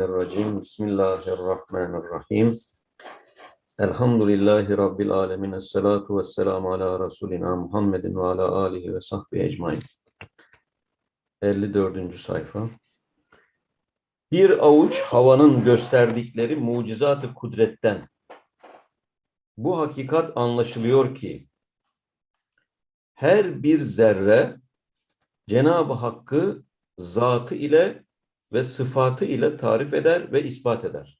Euzubillahimineşşeytanirracim. Bismillahirrahmanirrahim. Elhamdülillahi Rabbil alemin. Esselatu vesselamu ala Resulina Muhammedin ve ala alihi ve sahbihi ecmain. 54. sayfa. Bir avuç havanın gösterdikleri mucizat-ı kudretten bu hakikat anlaşılıyor ki her bir zerre Cenab-ı Hakk'ı zatı ile ve sıfatı ile tarif eder ve ispat eder.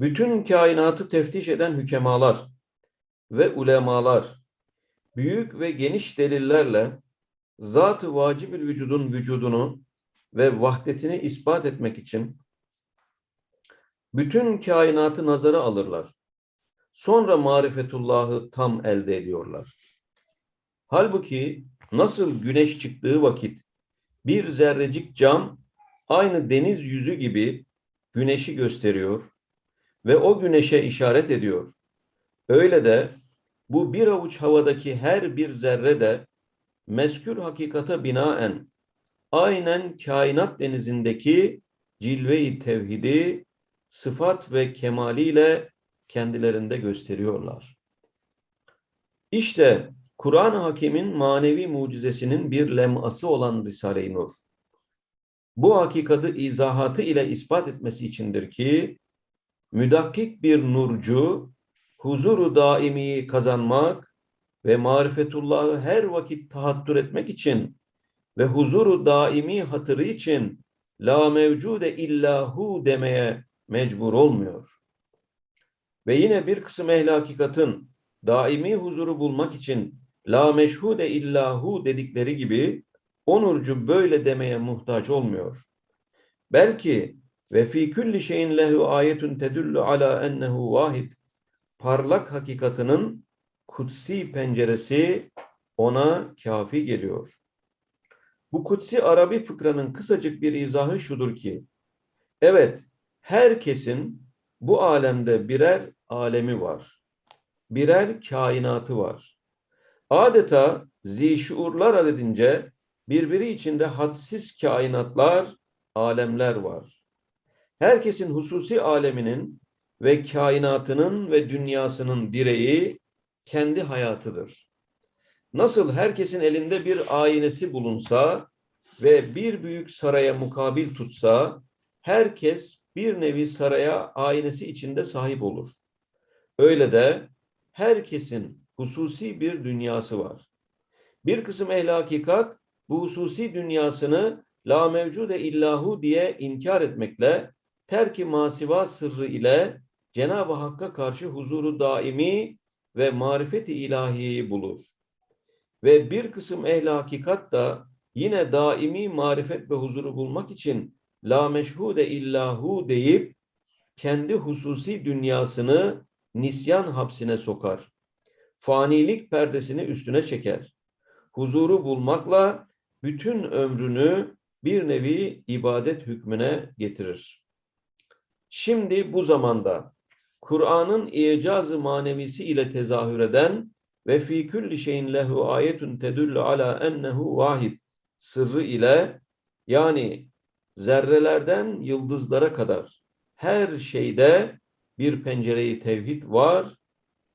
Bütün kainatı teftiş eden hükemalar ve ulemalar büyük ve geniş delillerle zat-ı vacib-ül vücudun vücudunu ve vahdetini ispat etmek için bütün kainatı nazara alırlar. Sonra marifetullahı tam elde ediyorlar. Halbuki nasıl güneş çıktığı vakit bir zerrecik cam aynı deniz yüzü gibi güneşi gösteriyor ve o güneşe işaret ediyor. Öyle de bu bir avuç havadaki her bir zerre de meskür hakikata binaen aynen kainat denizindeki cilve-i tevhidi sıfat ve kemaliyle kendilerinde gösteriyorlar. İşte Kur'an-ı Hakim'in manevi mucizesinin bir leması olan Risale-i Nur. Bu hakikati izahatı ile ispat etmesi içindir ki, müdakkik bir nurcu, huzuru daimiyi kazanmak ve marifetullahı her vakit tahattür etmek için ve huzuru daimi hatırı için la mevcude illahu demeye mecbur olmuyor. Ve yine bir kısım ehli hakikatın daimi huzuru bulmak için la meşhude illahu dedikleri gibi onurcu böyle demeye muhtaç olmuyor. Belki ve fi kulli şeyin lehu ayetun tedullu ala ennehu vahid parlak hakikatının kutsi penceresi ona kafi geliyor. Bu kutsi Arabi fıkranın kısacık bir izahı şudur ki, evet herkesin bu alemde birer alemi var. Birer kainatı var. Adeta zişuurlar adedince birbiri içinde hadsiz kainatlar, alemler var. Herkesin hususi aleminin ve kainatının ve dünyasının direği kendi hayatıdır. Nasıl herkesin elinde bir aynesi bulunsa ve bir büyük saraya mukabil tutsa, herkes bir nevi saraya aynesi içinde sahip olur. Öyle de herkesin hususi bir dünyası var. Bir kısım ehli hakikat bu hususi dünyasını la mevcude illahu diye inkar etmekle terki masiva sırrı ile Cenab-ı Hakk'a karşı huzuru daimi ve marifeti ilahiyeyi bulur. Ve bir kısım ehli hakikat da yine daimi marifet ve huzuru bulmak için la meşhude illahu deyip kendi hususi dünyasını nisyan hapsine sokar. Fanilik perdesini üstüne çeker. Huzuru bulmakla bütün ömrünü bir nevi ibadet hükmüne getirir. Şimdi bu zamanda Kur'an'ın icazı manevisi ile tezahür eden ve fi kulli şeyin lehu ayetun tedullu ala ennehu vahid sırrı ile yani zerrelerden yıldızlara kadar her şeyde bir pencereyi tevhid var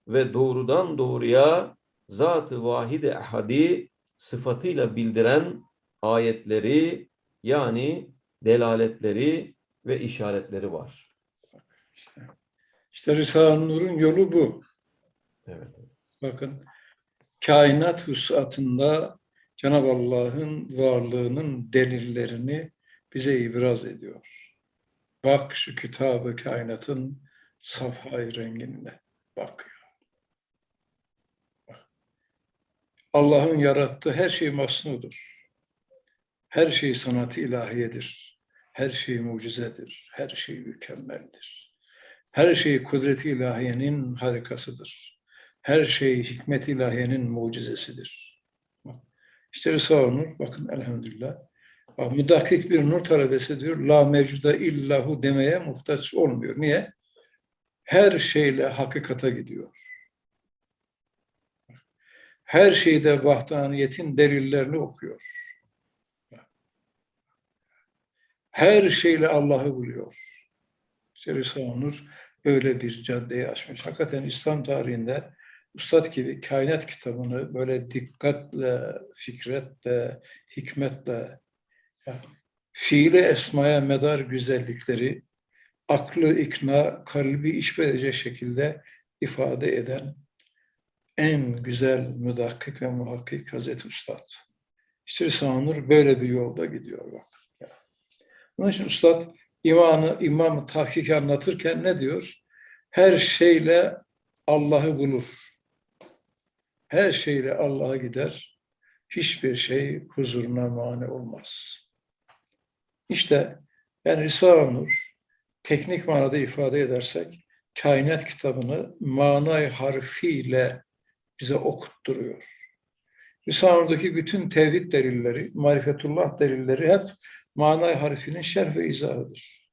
ve doğrudan doğruya zat-ı vahid-i sıfatıyla bildiren ayetleri yani delaletleri ve işaretleri var. İşte, işte Risale-i Nur'un yolu bu. Evet. Bakın kainat husatında Cenab-ı Allah'ın varlığının delillerini bize ibraz ediyor. Bak şu kitabı kainatın safhay rengine bakıyor. Allah'ın yarattığı her şey masnudur. Her şey sanatı ilahiyedir. Her şey mucizedir. Her şey mükemmeldir. Her şey kudret-i ilahiyenin harikasıdır. Her şey hikmet ilahiyenin mucizesidir. İşte Risale-i Nur, bakın elhamdülillah. Bak, müdakik bir nur talebesi diyor, la mevcuda illahu demeye muhtaç olmuyor. Niye? Her şeyle hakikata gidiyor. Her şeyde vahdaniyetin delillerini okuyor. Her şeyle Allah'ı buluyor. İşte Risale-i Nur böyle bir caddeyi açmış. Hakikaten İslam tarihinde Üstad gibi kainat kitabını böyle dikkatle, fikretle, hikmetle, ya, fiile esmaya medar güzellikleri aklı ikna, kalbi işbedecek şekilde ifade eden en güzel müdakkik ve muhakkik Hazreti Üstad. İşte Risale-i Nur böyle bir yolda gidiyor bak. Onun için Üstad imanı, imam tahkiki anlatırken ne diyor? Her şeyle Allah'ı bulur. Her şeyle Allah'a gider. Hiçbir şey huzuruna mani olmaz. İşte yani Risale-i Nur teknik manada ifade edersek kainat kitabını manay harfiyle bize okutturuyor. Risale-i Nur'daki bütün tevhid delilleri, marifetullah delilleri hep manay harfinin şerh ve izahıdır.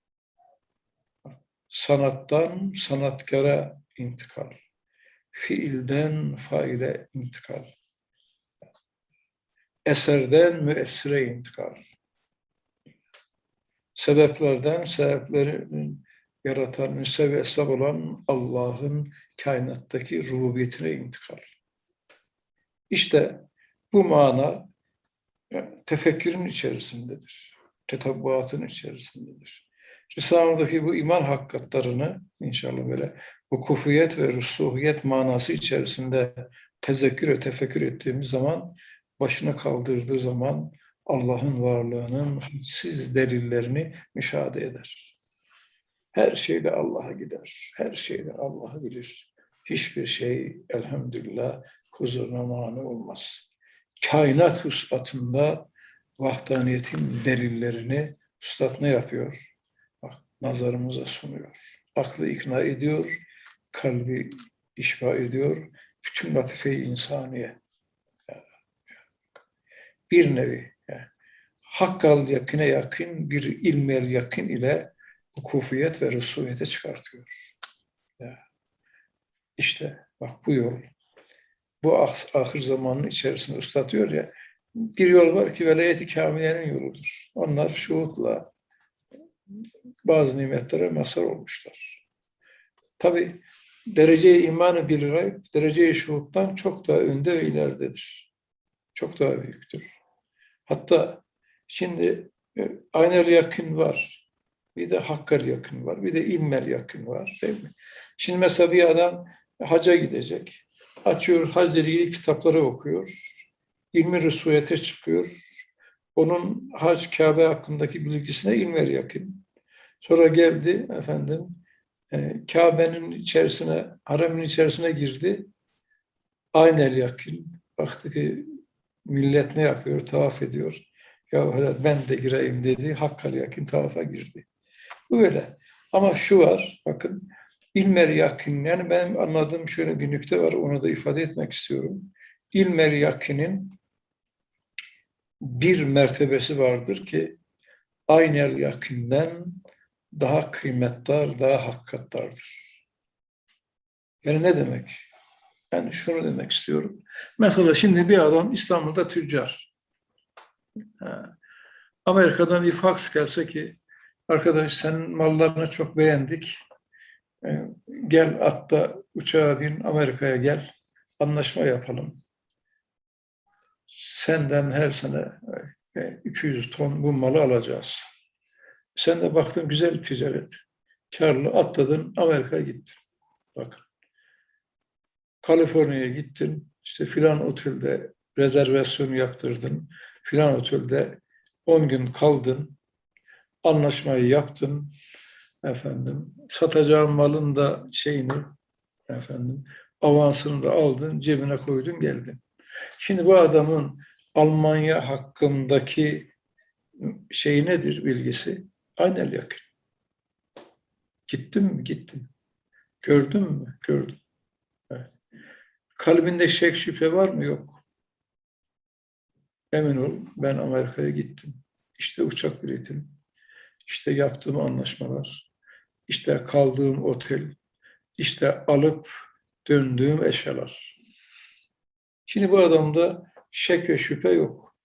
Sanattan sanatkara intikal, fiilden faile intikal, eserden müessire intikal, sebeplerden sebeplerin yaratan, müsebbi esbab olan Allah'ın kainattaki rububiyetine intikal. İşte bu mana tefekkürün içerisindedir. Tetabbuatın içerisindedir. Risale'deki bu iman hakikatlarını inşallah böyle hukufiyet ve rusuhiyet manası içerisinde tezekkür ve tefekkür ettiğimiz zaman başına kaldırdığı zaman Allah'ın varlığının hadsiz delillerini müşahede eder. Her şeyle Allah'a gider. Her şeyle Allah'ı bilir. Hiçbir şey elhamdülillah huzuruna mani olmaz. Kainat husbatında vahdaniyetin delillerini Üstad ne yapıyor? Bak, nazarımıza sunuyor. Aklı ikna ediyor, kalbi işba ediyor. Bütün latife-i insaniye. Bir nevi yani, hakkal yakine yakın bir ilmel yakın ile hukufiyet ve resuliyete çıkartıyor. İşte bak bu yol. Bu ah, ahir zamanın içerisinde usta diyor ya, bir yol var ki velayeti kamilenin yoludur. Onlar şuhutla bazı nimetlere mazhar olmuşlar. Tabi derece imanı bir gayb, derece şuhuttan çok daha önde ve ileridedir. Çok daha büyüktür. Hatta şimdi e, aynel yakın var. Bir de hakkal yakın var. Bir de ilmel yakın var. Değil mi? Şimdi mesela bir adam haca gidecek. Açıyor hac ile ilgili kitapları okuyor. İlmi Resuliyete çıkıyor. Onun hac Kabe hakkındaki bilgisine ilmel yakın. Sonra geldi efendim e, Kabe'nin içerisine, haremin içerisine girdi. Aynel yakın. Baktı ki millet ne yapıyor? Tavaf ediyor. Ya ben de gireyim dedi. Hakkal yakın tavafa girdi. Böyle. Ama şu var, bakın ilmer yakın, yani benim anladığım şöyle bir nükte var, onu da ifade etmek istiyorum. İlmer yakinin bir mertebesi vardır ki aynel yakından daha kıymetdar, daha hakikattardır. Yani ne demek? Yani şunu demek istiyorum. Mesela şimdi bir adam İstanbul'da tüccar. Amerika'dan bir faks gelse ki arkadaş senin mallarını çok beğendik. Ee, gel atta uçağa bin Amerika'ya gel. Anlaşma yapalım. Senden her sene 200 ton bu malı alacağız. Sen de baktın güzel ticaret. Karlı atladın Amerika'ya gittin. Bakın. Kaliforniya'ya gittin. işte filan otelde rezervasyon yaptırdın. Filan otelde 10 gün kaldın. Anlaşmayı yaptın. Efendim satacağın malın da şeyini efendim avansını da aldın, cebine koydun, geldin. Şimdi bu adamın Almanya hakkındaki şey nedir bilgisi? Aynel yakın. Gittim mi? Gittim. Gördün mü? Gördüm. Evet. Kalbinde şek şüphe var mı? Yok. Emin ol ben Amerika'ya gittim. İşte uçak biletim. İşte yaptığım anlaşmalar. İşte kaldığım otel. İşte alıp döndüğüm eşyalar. Şimdi bu adamda şek ve şüphe yok.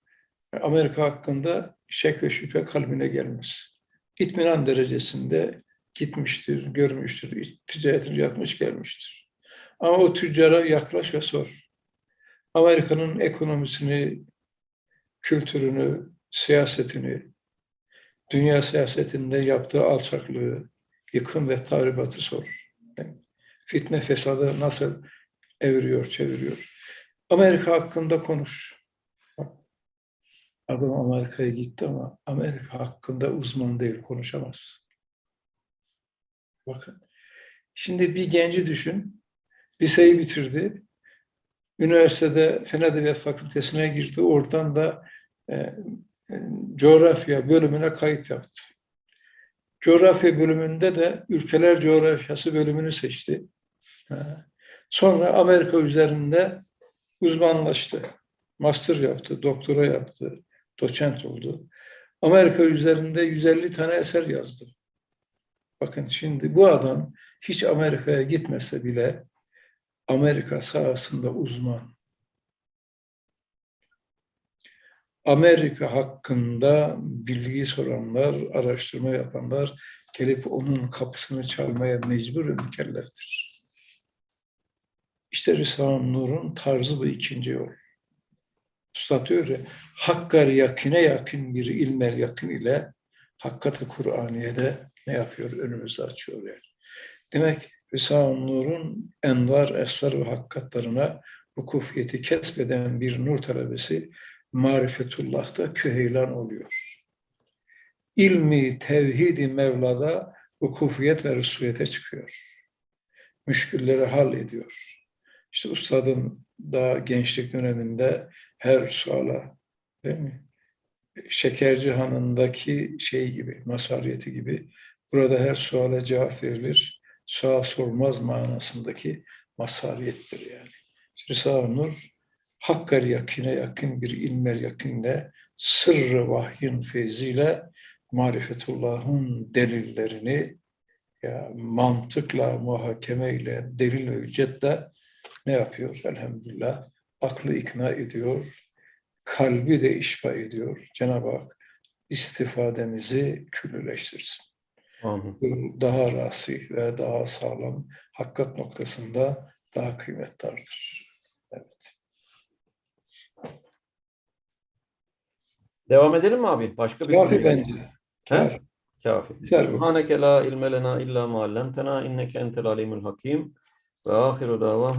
Amerika hakkında şek ve şüphe kalbine gelmez. itminan derecesinde gitmiştir, görmüştür, ticaretini yapmış gelmiştir. Ama o tüccara yaklaş ve sor. Amerika'nın ekonomisini, kültürünü, siyasetini, dünya siyasetinde yaptığı alçaklığı, yıkım ve tahribatı sor. Fitne fesadı nasıl eviriyor, çeviriyor. Amerika hakkında konuş. Adam Amerika'ya gitti ama Amerika hakkında uzman değil, konuşamaz. Bakın. Şimdi bir genci düşün. Liseyi bitirdi. Üniversitede Fen Edebiyat Fakültesine girdi. Oradan da e, coğrafya bölümüne kayıt yaptı. Coğrafya bölümünde de ülkeler coğrafyası bölümünü seçti. Sonra Amerika üzerinde uzmanlaştı. Master yaptı, doktora yaptı, doçent oldu. Amerika üzerinde 150 tane eser yazdı. Bakın şimdi bu adam hiç Amerika'ya gitmese bile Amerika sahasında uzman. Amerika hakkında bilgi soranlar, araştırma yapanlar gelip onun kapısını çalmaya mecbur ve mükelleftir. İşte Risale-i Nur'un tarzı bu ikinci yol. Üstad diyor ya, Hakkar yakine yakın bir ilmel yakın ile Hakkat-ı Kur'aniye'de ne yapıyor? Önümüzü açıyor yani. Demek Risale-i Nur'un envar, esrar ve hakikatlarına vukufiyeti kesbeden bir nur talebesi marifetullah'ta küheylan oluyor. İlmi, tevhidi Mevla'da vukufiyet ve rüsuyete çıkıyor. Müşkülleri hal ediyor. İşte ustadın daha gençlik döneminde her suala değil mi? Şekerci Hanı'ndaki şey gibi, masariyeti gibi burada her suala cevap verilir. Sual sormaz manasındaki masariyettir yani. Risale-i Nur hakkar yakine yakın bir ilmel yakınle sırrı vahyin feyziyle marifetullah'ın delillerini ya mantıkla, muhakemeyle, delil ve hüccetle ne yapıyor? Elhamdülillah aklı ikna ediyor, kalbi de işba ediyor. Cenab-ı Hak istifademizi küllüleştirsin. Amin. Daha rasih ve daha sağlam hakikat noktasında daha kıymetlidir. Evet. Devam edelim mi abi? Başka bir Kafi bence. Kafi. Kafi. Subhaneke la ilme lena illa ma allamtena inneke entel alimul hakim ve ahiru davahum